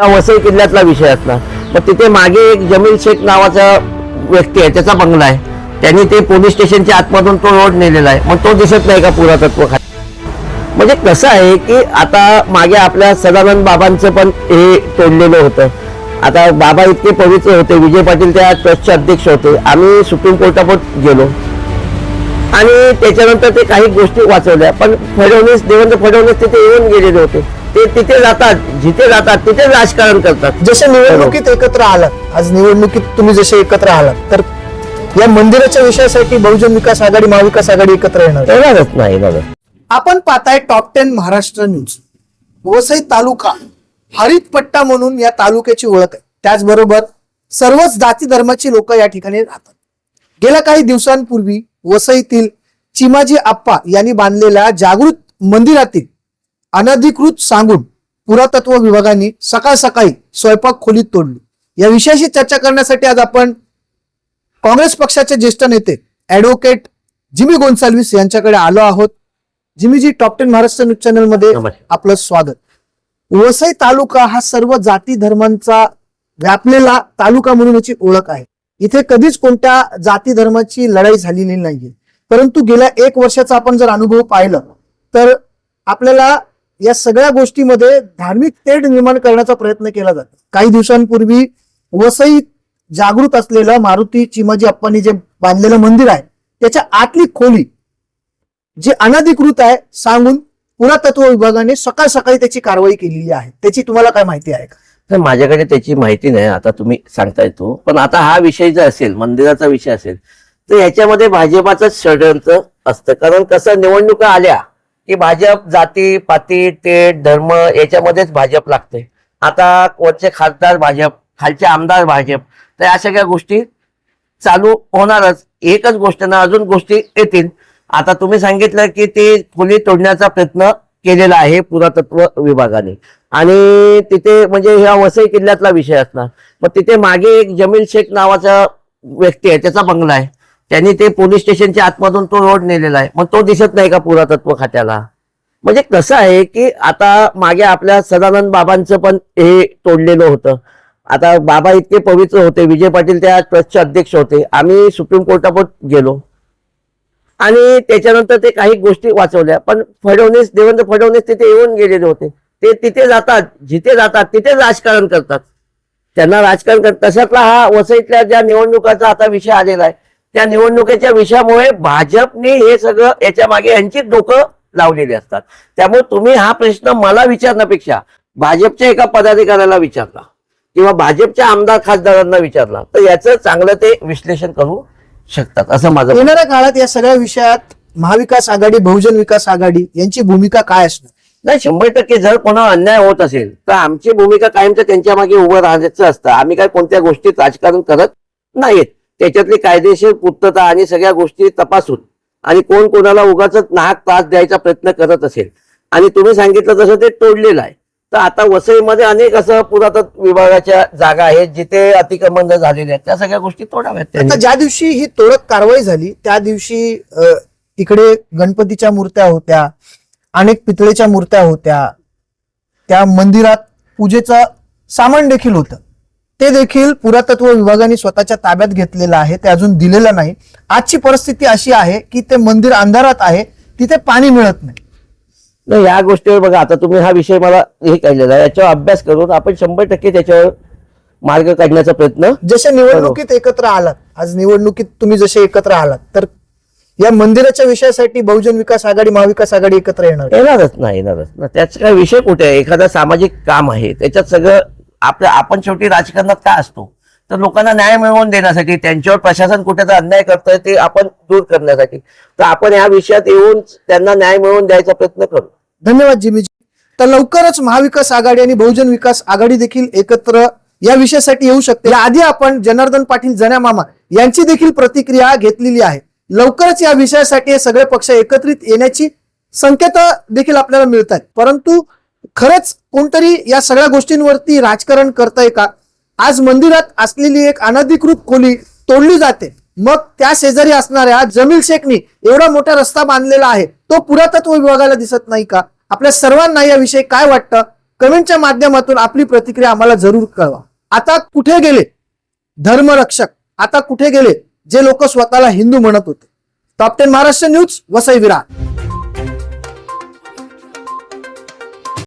हा वसई किल्ल्यातला विषय असणार. मग तिथे मागे एक जमील शेख नावाचा व्यक्ती आहे त्याचा बंगला आहे. त्यांनी ते पोलीस स्टेशनच्या आतमधून तो रोड नेलेला आहे. मग तो दिसत नाही का पुरातत्व खाली म्हणजे कसं आहे की आता मागे आपल्या सदानंद बाबांचं पण हे तोडलेलं होतं. आता बाबा इतके पवित्र होते. विजय पाटील त्या ट्रस्टचे अध्यक्ष होते. आम्ही सुप्रीम कोर्टापर्यंत गेलो. आणि त्याच्यानंतर ते काही गोष्टी वाचवल्या. पण फडणवीस देवेंद्र फडणवीस तिथे येऊन गेलेले होते. ते तिथे जातात जिथे जातात तिथे राजकारण करतात. जसे निवडणुकीत एकत्र आलात आज निवडणुकीत तुम्ही जसे एकत्र आलात तर या मंदिराच्या विषयासाठी बहुजन विकास आघाडी महाविकास आघाडी एकत्र येणार. येणारच नाही येणारच आपण पाहताय top ten Maharashtra news. Vasai taluka हरित पट्टा म्हणून या तालुक्याची ओळख आहे. त्याचबरोबर सर्वच जाती धर्माची लोक या ठिकाणी राहतात. गेल्या काही दिवसांपूर्वी वसईतील चिमाजी आप्पा यांनी बांधलेल्या जागृत मंदिरातील अनधिकृत सांगून पुरातत्व विभागाने सकाळ सकाळी स्वयंपाक खोलीत तोडली. या विषयाशी चर्चा करण्यासाठी आज आपण काँग्रेस पक्षाचे ज्येष्ठ नेते ऍडव्होकेट जिमी गोन्साल्विस यांच्याकडे आलो आहोत. जिमीजी टॉप टेन महाराष्ट्र न्यूज चॅनलमध्ये. आपलं स्वागत. वसई तालुका हा सर्व जाती धर्मांचा व्यापलेला तालुका म्हणून याची ओळख आहे. इथे कधीच कोणत्या जाती धर्माची लढाई झालेली नाहीये. परंतु गेल्या एक वर्षाचा आपण जर अनुभव पाहिलं तर आपल्याला या सगळ्या गोष्टीमध्ये धार्मिक तेढ निर्माण करण्याचा प्रयत्न केला जातो. काही दिवसांपूर्वी वसईत जागृत असलेलं मारुती चिमाजी अप्पांनी जे बांधलेलं मंदिर आहे त्याच्या आतली खोली जे अनाधिकृत आहे सांगून पुरातत्व विभागाने सकाळ सकाळी त्याची कारवाई केलेली आहे. त्याची तुम्हाला काय माहिती आहे का? तर माझ्याकडे त्याची माहिती नाही आता तुम्ही सांगता येतो पण आता हा विषय जर असेल मंदिराचा विषय असेल तर ह्याच्यामध्ये भाजपाचंच षडयंत्र असतं. कारण कसं निवडणुका आल्या की भाजप जाती पाती टेट धर्म याच्यामध्येच भाजप लागते आता वरचे खासदार भाजप खालचे आमदार भाजप तर या सगळ्या गोष्टी चालू होणारच. एकच गोष्ट ना अजून गोष्टी येतील. आता तुम्ही सांगितलं की ते खोली तोडण्याचा प्रयत्न केलेला आहे पुरातत्व विभागाने. आणि तिथे म्हणजे ह्या वसई किल्ल्यातला विषय असणार. मग तिथे मागे एक जमील शेख नावाचा व्यक्ती आहे त्याचा बंगला आहे. त्यांनी ते पोलीस स्टेशनच्या आतमधून तो रोड नेलेला आहे. मग तो दिसत नाही का पुरातत्व खात्याला? म्हणजे कसं आहे की आता मागे आपल्या सदानंद बाबांचं पण हे तोडलेलं होतं. आता बाबा इतके पवित्र होते. विजय पाटील त्या ट्रस्टचे अध्यक्ष होते. आम्ही सुप्रीम कोर्टापर्यंत गेलो. आणि त्याच्यानंतर ते काही गोष्टी वाचवल्या. पण फडणवीस देवेंद्र फडणवीस तिथे येऊन गेलेले होते. ते तिथे जातात जिथे जातात तिथे राजकारण करतात. त्यांना राजकारण कर तशातला हा वसईतल्या ज्या निवडणुकाचा आता विषय आलेला आहे त्या निवडणुकीच्या विषयामुळे भाजपने हे सगळं याच्या मागे यांची डोकं लावलेली असतात. त्यामुळे तुम्ही हा प्रश्न मला विचारण्यापेक्षा भाजपच्या एका पदाधिकाऱ्याला विचारला किंवा भाजपच्या आमदार खासदारांना विचारला तर याचं चांगलं ते विश्लेषण करू. शकतात असं माझं. येणाऱ्या काळात या सगळ्या विषयात महाविकास आघाडी बहुजन विकास आघाडी यांची भूमिका काय असणार? नाही शंभर टक्के जर कोणावर अन्याय होत असेल तर आमची भूमिका कायमचं त्यांच्या मागे उभं राहायचं असतं. आम्ही काय कोणत्या गोष्टीत राजकारण करत नाहीत. त्याच्यातली कायदेशीर पूर्तता आणि सगळ्या गोष्टी तपासून आणि कोण कोणाला उगाच नाहक त्रास द्यायचा प्रयत्न करत असेल. आणि तुम्ही सांगितलं तसं ते तोडलेलं आहे. तर आता वसईमध्ये अनेक असं पुरातत्व विभागाच्या जागा आहेत जिथे अतिक्रमण झालेले आहेत. त्या सगळ्या गोष्टी तोडाव्यात आता ज्या दिवशी ही तोडक कारवाई झाली त्या दिवशी तिकडे गणपतीच्या मूर्त्या होत्या अनेक पितळेच्या मूर्त्या होत्या त्या मंदिरात पूजेचं सामान देखील होतं. ते देखील पुरातत्व विभागाने स्वतःच्या ताब्यात घेतलेलं आहे ते अजून दिलेलं नाही. आजची परिस्थिती अशी आहे की ते मंदिर अंधारात आहे तिथे पाणी मिळत नाही. नाही या गोष्टीवर बघा आता तुम्ही हा विषय मला हे आहे. याच्यावर अभ्यास करून आपण शंभर टक्के त्याच्यावर मार्ग काढण्याचा प्रयत्न जसे निवडणुकीत एकत्र आलात आज निवडणुकीत तुम्ही जसे एकत्र आलात तर या मंदिराच्या विषयासाठी बहुजन विकास आघाडी महाविकास आघाडी एकत्र येणार. येणारच नाही येणारच ना त्याचा काय विषय कुठे आहे? एखादा सामाजिक काम आहे. त्याच्यात सगळं आपल्या आपण शेवटी राजकारणात काय असतो? तर लोकांना न्याय मिळवून देण्यासाठी त्यांच्यावर प्रशासन कुठे अन्याय करतंय ते आपण दूर करण्यासाठी. तर आपण या विषयात येऊन त्यांना न्याय मिळवून द्यायचा प्रयत्न करू. धन्यवाद जिमीजी. तर लवकरच महाविकास आघाडी आणि बहुजन विकास आघाडी देखील एकत्र या विषयासाठी येऊ शकते. आधी आपण जनार्दन पाटील जन्या मामा यांची देखील प्रतिक्रिया घेतलेली आहे. लवकरच या विषयासाठी सगळे पक्ष एकत्रित येण्याची संकेत देखील आपल्याला मिळतात परंतु खरंच कोणतरी या सगळ्या गोष्टींवरती राजकारण करताय का? आज मंदिरात असलेली एक अनधिकृत खोली तोडली जाते. मग त्या शेजारी असणाऱ्या जमील शेखनी एवढा मोठा रस्ता बांधलेला आहे तो पुरातत्व विभागाला दिसत नाही का? आपल्या सर्वांना याविषयी काय वाटतं? कमेंटच्या माध्यमातून आपली प्रतिक्रिया आम्हाला जरूर कळवा. आता कुठे गेले? धर्मरक्षक. आता कुठे गेले? जे लोक स्वतःला हिंदू म्हणत होते. Top ten Maharashtra news Vasai Virat.